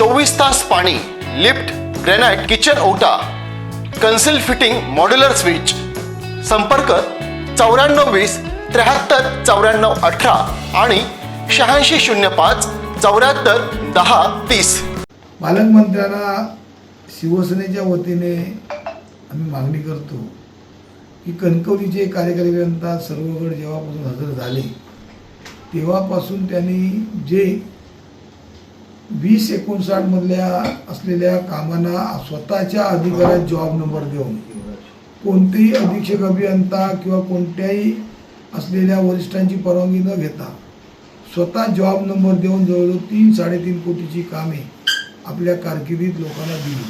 चोवीस तास पाणी लिफ्ट ग्रेनाइट किचन ओटा कन्सिल फिटिंग मॉड्युलर स्विच. संपर्क चौऱ्याण्णव वीस त्र्याहत्तर चौऱ्याण्णव अठरा आणि शहाऐंशी शून्य पाच चौऱ्याहत्तर दहा तीस. पालकमंत्र्यांना शिवसेनेच्या वतीने आम्ही मागणी करतो की कणकवलीचे कार्यकारी अभियंता सर्व जेव्हापासून हजर झाले तेव्हापासून त्यांनी जे वीस एकोणसाठमधल्या असलेल्या कामांना स्वतःच्या अधिकारात जॉब नंबर देऊन कोणतेही अधीक्षक अभियंता किंवा कोणत्याही असलेल्या वरिष्ठांची परवानगी न घेता स्वतः जॉब नंबर देऊन जवळजवळ तीन साडेतीन कोटीची कामे आपल्या कारकिर्दीत लोकांना दिली.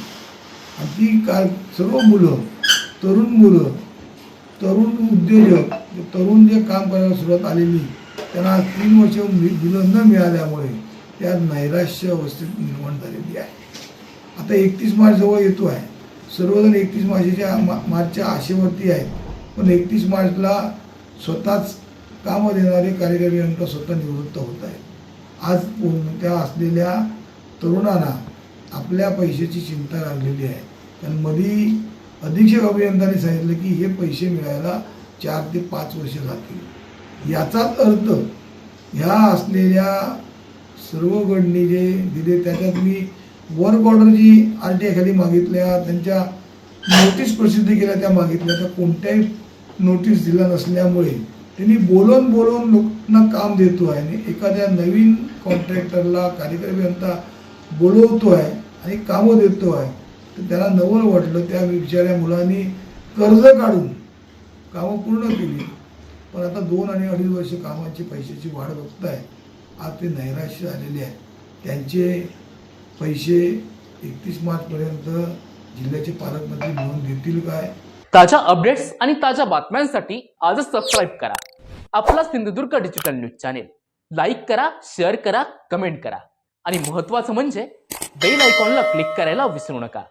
आणि ती कार सर्व मुलं तरुण मुलं तरुण उद्योजक तरुण जे काम करायला सुरुवात आलेली त्यांना तीन वर्ष दिलं न मिळाल्यामुळे त्या नैराश्य अवस्थेत निर्माण झालेली आहे. आता एकतीस मार्च जवळ येतो आहे. सर्वजण एकतीस मार्चच्या मा मार्चच्या आशेवरती आहेत. पण एकतीस मार्चला स्वतःच कामं देणारे कार्यकारी यंत्र स्वतः निवृत्त होत आहेत. आज त्या असलेल्या तरुणांना आपल्या पैशाची चिंता लागलेली आहे. कारण मधी अधीक्षक अभियंत्यांनी सांगितलं की हे पैसे मिळायला चार ते पाच वर्ष जातील याचाच अर्थ ह्या असलेल्या सर्व गडनी जे दिले त्याच्यात मी work order G R T खाली मागितल्या त्यांच्या नोटीस प्रसिद्ध केल्या त्या मागितल्या. त्या कोणत्याही नोटीस दिल्या नसल्यामुळे त्यांनी बोलून बोलून लोकांना काम देतो आहे. आणि एखाद्या नवीन कॉन्ट्रॅक्टरला कार्यकारी बोलवतो आहे आणि कामं देतो आहे तर त्याला नवल वाटलं त्या बिचाऱ्या मुलांनी कर्ज काढून कामं पूर्ण केली. पण आता दोन आणि अडीच वर्ष कामाची पैशाची वाढ बघताय आज ते नैराश्य झालेले आहेत. त्यांचे पैसे एकतीस मार्चपर्यंत जिल्ह्याचे पालकमंत्री मिळवून देतील काय? ताज्या अपडेट्स आणि ताज्या बातम्यांसाठी आजच सबस्क्राईब करा. आपला Sindhudurg digital news channel like करा शेअर करा कमेंट करा. आणि महत्वाचं म्हणजे बेल आयकॉनला क्लिक करायला विसरू नका.